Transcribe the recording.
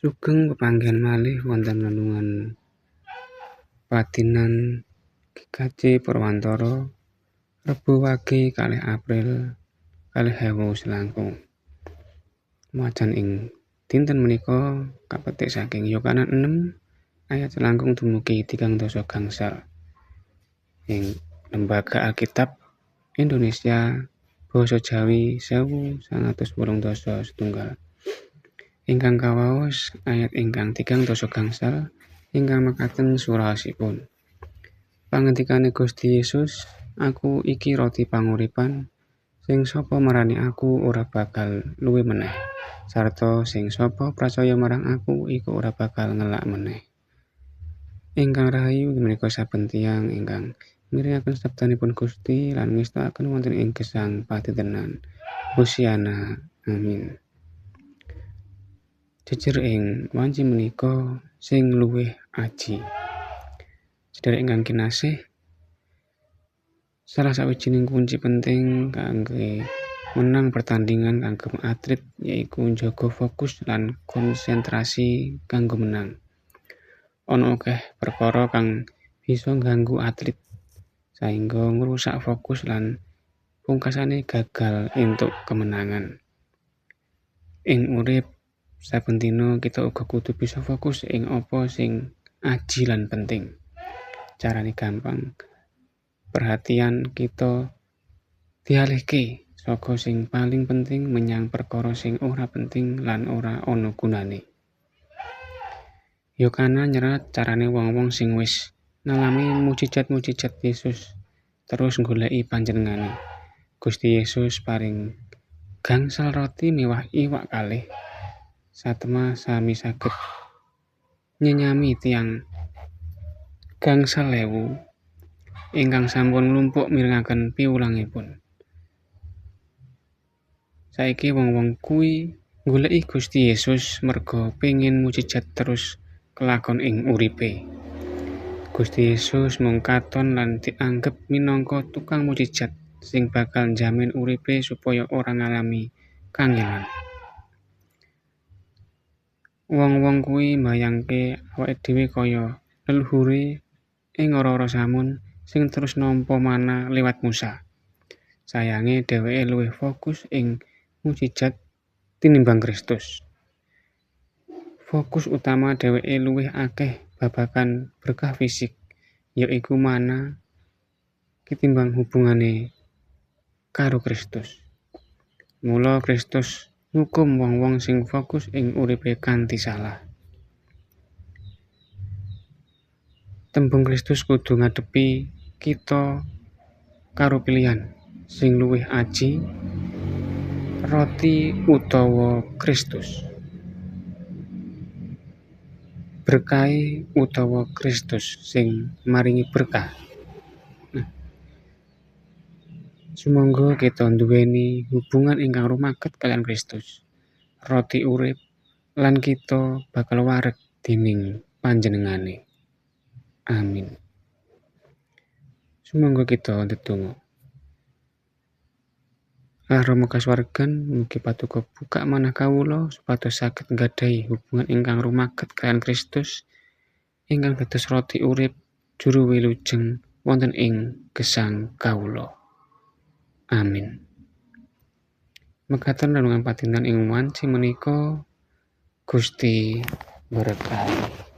Sugeng pepanggihan malih wonten renungan padinan GKJ Purwantara Rebo Wage kalih April kalih ewu selangkung. Macan ing dinten menika kapetik saking Yohanes 6 ayat selangkung dumugi tigang dasa gangsal ing Lembaga Alkitab Indonesia Basa Jawi sewu sangang atus wolung dasa setunggal. Ingkang kawaos ayat ingkang tigang dasa gangsal ingkang mekaten suraosipun. Pangendikane Gusti Yesus, Aku iki roti panguripan, sing sapa marani aku ora bakal luwe meneh, sarta sing sapa pracaya marang aku iku ora bakal ngelak meneh. Ingkang rahayu menika saben tiyang ingkang mirengaken sabdanipun Gusti lan ngestakaken wonten ing gesang paditenan. Hosiana. Amin. Jejer ing wanci menika sing luwih aji. Sedherek ingkang kinasih, salah sawijining kunci penting kangge menang pertandingan kangge atlet yaiku njaga fokus lan konsentrasi kanggo menang. Ana akeh perkara kang bisa ganggu atlet sehingga ngrusak fokus lan pungkasane gagal entuk kemenangan. Ing urip saben dina kita uga kudu bisa fokus ing apa sing aji lan penting. Carane gampang. Perhatian kita dialihke saka sing paling penting menyang perkara sing ora penting lan ora ana gunane. Yokana nyerat carane wong-wong sing wis ngalami mujizat-mujizat Yesus terus goleki panjenengane. Gusti Yesus paring gangsal roti miwah iwak kalih satema sami saged nyenyami tiang gangsal ewu ingkang sampun nglumpuk mirengaken piwulangipun. Saiki wong-wong kuwi goleki Gusti Yesus merga pengin mujizat terus kelakon ing uripe. Gusti Yesus mung katon lan dianggep minangka tukang mujizat sing bakal njamin uripe supaya ora ngalami kangelan. Wong-wong kuwi mbayangke awake dhewe kaya leluhure ing ora-ora samun sing terus nampa manah liwat Musa. Sayange dheweke luwih fokus ing mujizat tinimbang Kristus. Fokus utama dheweke luwih akeh babagan berkah fisik, ya iku manah ketimbang hubungane karo Kristus. Mula Kristus ngukum wong-wong sing fokus ing uripe kanthi salah. Tembung Kristus kudu ngadepi kita karo pilihan sing luwih aji, roti utawa Kristus. Berkahe utawa Kristus sing maringi berkah. Sumangga kita nduweni hubungan ingkang rumaket kaliyan Kristus, roti urip, lan kita bakal wareg dening panjenengane. Amin. Sumangga kita ndedonga. Ah Rama kasuwargan mugi paduka buka manah kawula supados saged nggadahi hubungan ingkang rumaket kaliyan Kristus ingkang dados roti urip juru wilujeng wonten ing gesang kawula. Amin. Mekaten renungan patinan ing wanci menika Gusti berkahi.